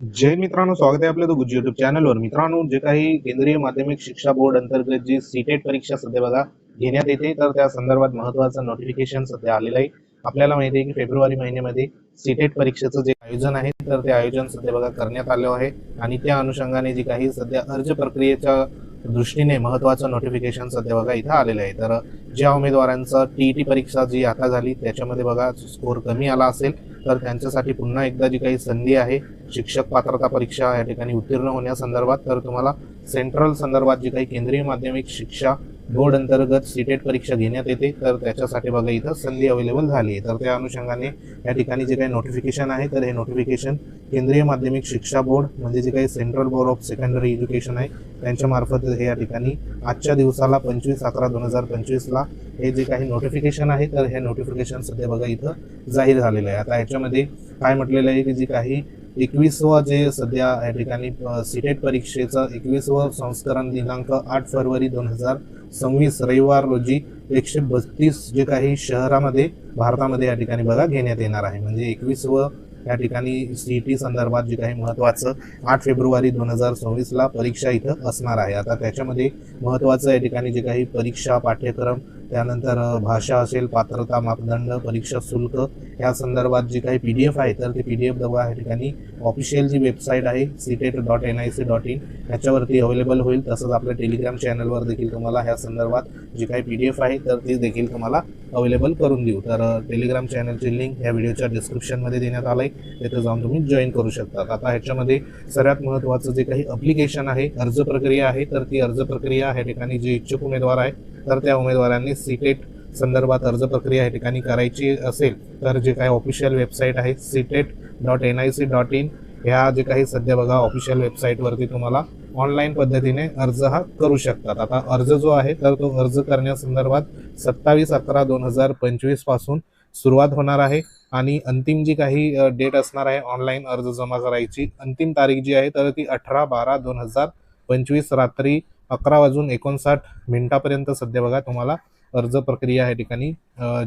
जय मित्रांनो स्वागत आहे आपलं तो गुज युट्यूब चॅनलवर मित्रांनो जे काही केंद्रीय माध्यमिक शिक्षा बोर्ड अंतर्गत जी सीटेट परीक्षा सध्या बघा घेण्यात येते तर त्या संदर्भात महत्वाचं नोटिफिकेशन सध्या आलेलं आहे. आपल्याला माहिती आहे की फेब्रुवारी महिन्यामध्ये सीटेट परीक्षेचं जे आयोजन आहे तर ते आयोजन सध्या बघा करण्यात आलं आहे. आणि त्या अनुषंगाने जी काही सध्या अर्ज प्रक्रियेच्या दृष्टीने महत्वाचं नोटिफिकेशन सध्या बघा इथं आलेलं आहे. तर ज्या उमेदवारांचं टीईटी परीक्षा जी आता झाली त्याच्यामध्ये बघा स्कोर कमी आला असेल. तर त्यांच्यासाठी पुन्हा एकदा जी काही संधी आहे शिक्षक पात्रता परीक्षा या ठिकाणी उत्तीर्ण होण्यासंदर्भात तर तुम्हाला सेंट्रल संदर्भात जी काही केंद्रीय माध्यमिक शिक्षा बोर्ड अंतर्गत सीटेट परीक्षा घेण्यात येते. तर त्याच्यासाठी बघा इथं संधी अवेलेबल झाली आहे. तर त्या अनुषंगाने या ठिकाणी जे काही नोटिफिकेशन आहे तर हे नोटिफिकेशन केंद्रीय माध्यमिक शिक्षा बोर्ड म्हणजे जे काही central board of secondary education आहे त्यांच्यामार्फत हे या ठिकाणी आजच्या दिवसाला पंचवीस अकरा दोन हजार पंचवीसला हे जे काही नोटिफिकेशन आहे तर हे नोटिफिकेशन सध्या बघा इथं जाहीर झालेलं आहे. आता याच्यामध्ये काय म्हटलेलं आहे की जी काही एकवीसवं जे सध्या या ठिकाणी सीटेट परीक्षेचं एकवीसवं संस्करण दिनांक आठ फरवरी दोन हजार सव्वीस रविवार रोजी एकशे बत्तीस जे काही शहरामध्ये भारतामध्ये या ठिकाणी बघा घेण्यात येणार आहे. म्हणजे एकवीसवं या ठिकाणी सीईटी संदर्भात जे काही महत्त्वाचं आठ फेब्रुवारी दोन हजार सव्वीसला परीक्षा इथं असणार आहे. आता त्याच्यामध्ये महत्त्वाचं या ठिकाणी जे काही परीक्षा पाठ्यक्रम त्यानंतर भाषा असेल पात्रता मापदंड परीक्षा शुल्क या संदर्भात जी काही पी डी एफ आहे तर ते पी डी एफ दवा या ठिकाणी ऑफिशियल जी वेबसाईट आहे CTET dot N I C dot in याच्यावरती अवेलेबल होईल. तसंच आपल्या टेलिग्राम चॅनलवर देखील तुम्हाला ह्या संदर्भात जी काही पी डी एफ आहे तर ती देखील तुम्हाला अवेलेबल करून देऊ. तर टेलिग्राम चॅनलची लिंक या व्हिडिओच्या डिस्क्रिप्शनमध्ये देण्यात आलं आहे तिथं जाऊन तुम्ही जॉईन करू शकता. आता ह्याच्यामध्ये सर्वात महत्त्वाचं जे काही अप्लिकेशन आहे अर्ज प्रक्रिया आहे तर ती अर्ज प्रक्रिया ह्या ठिकाणी जे इच्छुक उमेदवार आहे तर त्या उमेदवारांनी सीटेट संदर्भात अर्ज प्रक्रिया या ठिकाणी करायची असेल तर जे काही ऑफिशियल वेबसाईट आहे CTET dot N I C dot in ह्या जे काही सध्या बघा ऑफिशियल वेबसाईटवरती तुम्हाला ऑनलाईन पद्धतीने अर्ज हा करू शकतात. आता अर्ज जो आहे तर तो अर्ज करण्यासंदर्भात सत्तावीस अकरा दोन हजार पंचवीसपासून सुरुवात होणार आहे आणि अंतिम जी काही डेट असणार आहे ऑनलाईन अर्ज जमा करायची अंतिम तारीख जी आहे तर ती अठरा बारा दोन हजार पंचवीस रात्री अकरा वाजून एकोणसाठ मिनिटापर्यंत सध्या बघा तुम्हाला अर्ज प्रक्रिया या ठिकाणी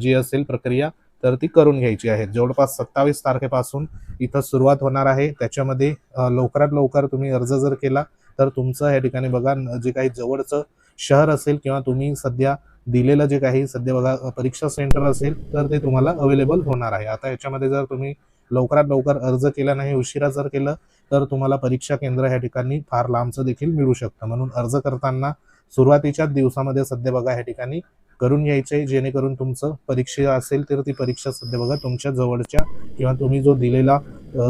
जी असेल प्रक्रिया तर ती करून घ्यायची आहे. जवळपास सत्तावीस तारखेपासून इथं सुरुवात होणार आहे. त्याच्यामध्ये लवकरात लवकर तुम्ही अर्ज जर केला तर तुमचं या ठिकाणी बघा जे काही जवळचं शहर असेल किंवा तुम्ही सध्या दिलेलं जे काही सध्या बघा परीक्षा सेंटर असेल तर ते तुम्हाला अवेलेबल होणार आहे. आता याच्यामध्ये जर तुम्ही लवकरात लवकर अर्ज केला नाही उशिरा जर केलं तर तुम्हाला परीक्षा केंद्र या ठिकाणी फार लांबचं देखील मिळू शकतं. म्हणून अर्ज करताना सुरुवातीच्याच दिवसामध्ये सध्या बघा ह्या ठिकाणी करून घ्यायचे जेणेकरून तुमचं परीक्षा असेल तर ती परीक्षा सध्या बघा तुमच्या जवळच्या किंवा तुम्ही जो दिलेला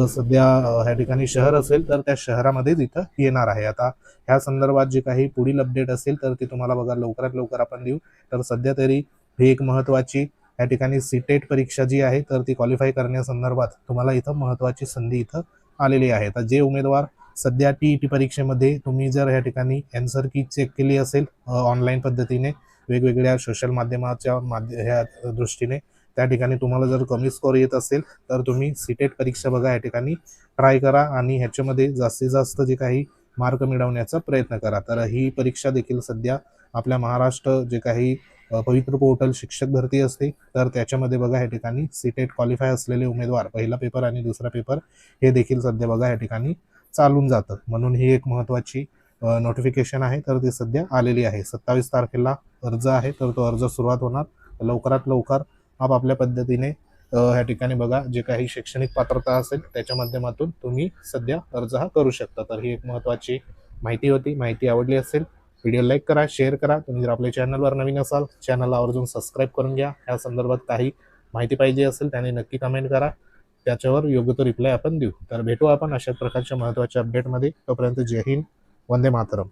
सध्या ह्या ठिकाणी शहर असेल तर त्या शहरामध्येच इथं येणार आहे. आता ह्या संदर्भात जे काही पुढील अपडेट असेल तर ती तुम्हाला बघा लवकरात लवकर आपण देऊ. तर सध्या तरी ही एक महत्त्वाची या ठिकाणी सीटेट परीक्षा जी आहे तर ती क्वालिफाय करण्यासंदर्भात तुम्हाला इथं महत्त्वाची संधी इथं आलेली आहे. तर जे उमेदवार सध्या टी ई टी परीक्षेमध्ये तुम्ही जर या ठिकाणी अँसर की चेक केली असेल ऑनलाईन पद्धतीने वेगवेगळ्या सोशल माध्यमाच्या माध्य ह्या दृष्टीने त्या ठिकाणी तुम्हाला जर कमी स्कोर येत असेल तर तुम्ही सीटेट परीक्षा बघा या ठिकाणी ट्राय करा आणि ह्याच्यामध्ये जास्तीत जास्त जे काही मार्क मिळवण्याचा प्रयत्न करा. तर ही परीक्षा देखील सध्या आपल्या महाराष्ट्र जे काही पवित्र पोर्टल शिक्षक भरती असते तर त्याच्यामध्ये बघा या ठिकाणी सीटेट क्वालिफाय असलेले उमेदवार पहिला पेपर आणि दुसरा पेपर हे देखील सध्या बघा या ठिकाणी चालून जातं. म्हणून ही एक महत्त्वाची नोटिफिकेशन आहे तर ती सध्या आलेली आहे. सत्तावीस तारखेला अर्ज आहे तर तो अर्ज सुरुवात होणार लवकरात लवकर. आपापल्या पद्धतीने ह्या ठिकाणी बघा जे काही शैक्षणिक पात्रता असेल त्याच्या माध्यमातून तुम्ही सध्या अर्ज हा करू शकता. तर ही एक महत्त्वाची माहिती होती. माहिती आवडली असेल व्हिडिओ लाईक करा शेअर करा. तुम्ही जर आपल्या चॅनलवर नवीन असाल चॅनलला आवर्जून सबस्क्राईब करून घ्या. या संदर्भात काही माहिती पाहिजे असेल त्याने नक्की कमेंट करा. त्याच्यावर योग्य तो रिप्लाय आपण देऊ. तर भेटू आपण अशा प्रकारच्या महत्त्वाच्या अपडेटमध्ये तोपर्यंत जय हिंद. വന്ദേ മാതരം